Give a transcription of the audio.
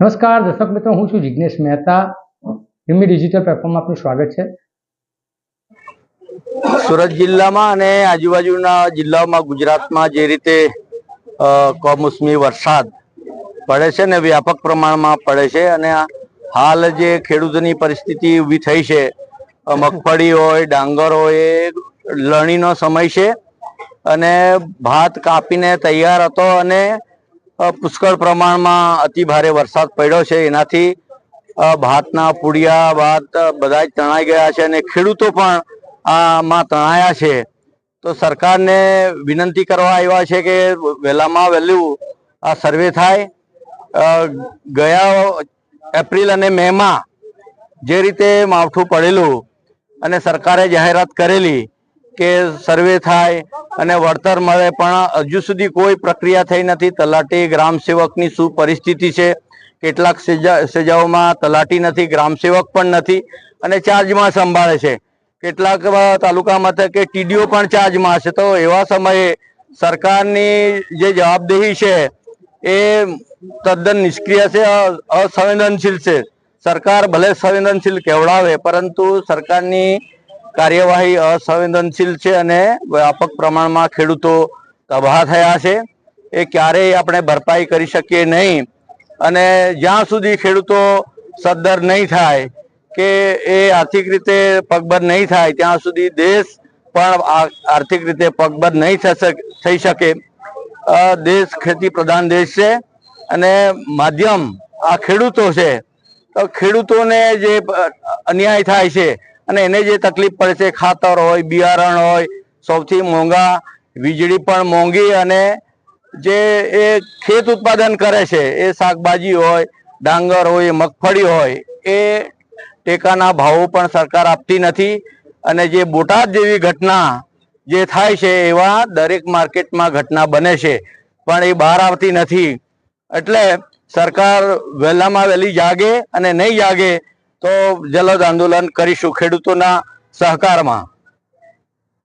નમસ્કાર, દર્શક મિત્રો, હું છું જિજ્ઞેશ મહેતા. હિમી ડિજિટલ પ્લેટફોર્મમાં આપનું સ્વાગત છે. સુરત જિલ્લામાં અને આજુબાજુના જિલ્લાઓમાં ગુજરાતમાં જે રીતે કમોસમી વરસાદ પડે છે ને વ્યાપક પ્રમાણમાં પડે છે અને હાલ જે ખેડૂતોની પરિસ્થિતિ ઊભી થઈ છે મગફળી હોય, ડાંગર હોય, એ લણીનો સમય છે અને ભાત કાપીને તૈયાર હતો અને પુષ્કળ પ્રમાણમાં અતિ ભારે વરસાદ પડ્યો છે. એનાથી ભાતના પુડિયા, ભાત બધા જ તણાઈ ગયા છે અને ખેડૂતો પણ આમાં તણાયા છે. તો સરકારને વિનંતી કરવા આવ્યા છે કે વહેલામાં વહેલું આ સર્વે થાય. ગયા એપ્રિલ અને મેમાં જે રીતે માવઠું પડેલું અને સરકારે જાહેરાત કરેલી કે સર્વે થાય અને વળતર મળે, પણ હજુ સુધી કોઈ પ્રક્રિયા થઈ નથી. તલાટી ગ્રામ સેવકની શું પરિસ્થિતિ છે? કેટલાક સેજા, સેજાઓમાં તલાટી નથી ગ્રામ સેવક પણ નથી અને ચાર્જમાં સંભાળે છે. કેટલાક તાલુકા મથકે ટીડીઓ પણ ચાર્જમાં છે તો એવા સમયે સરકારની જે જવાબદેહી છે એ તદ્દન નિષ્ક્રિય છે અસંવેદનશીલ છે. સરકાર ભલે સંવેદનશીલ કહેવડાવે પરંતુ સરકારની કાર્યવાહી અસંવેદનશીલ છે અને વ્યાપક પ્રમાણમાં ખેડૂતો તબાહ થયા છે. એ ક્યારેય આપણે ભરપાઈ કરી શકીએ નહીં. અને જ્યાં સુધી ખેડૂતો સદ્ધર નહીં થાય કે એ આર્થિક રીતે પગભર નહીં થાય, ત્યાં સુધી દેશ પણ આર્થિક રીતે પગભર નહીં થઈ શકે. દેશ ખેતી પ્રધાન દેશ છે અને માધ્યમ આ ખેડૂતો છે. તો ખેડૂતોને જે અન્યાય થાય છે અને એને જે તકલીફ પડે છે, ખાતર હોય, બિયારણ હોય, સૌથી મોંઘા, વીજળી પણ મોંઘી અને જે એ ખેત ઉત્પાદન કરે છે, એ શાકભાજી હોય, ડાંગર હોય, મગફળી હોય, એ ટેકાના ભાવો પણ સરકાર આપતી નથી. અને જે બોટાદ જેવી ઘટના જે થાય છે, એવા દરેક માર્કેટમાં ઘટના બને છે. પણ એ બહાર આવતી નથી. એટલે સરકાર વહેલામાં વહેલી જાગે અને નહીં જાગે તો જલદ આંદોલન કરીશું ખેડૂતોના સહકારમાં.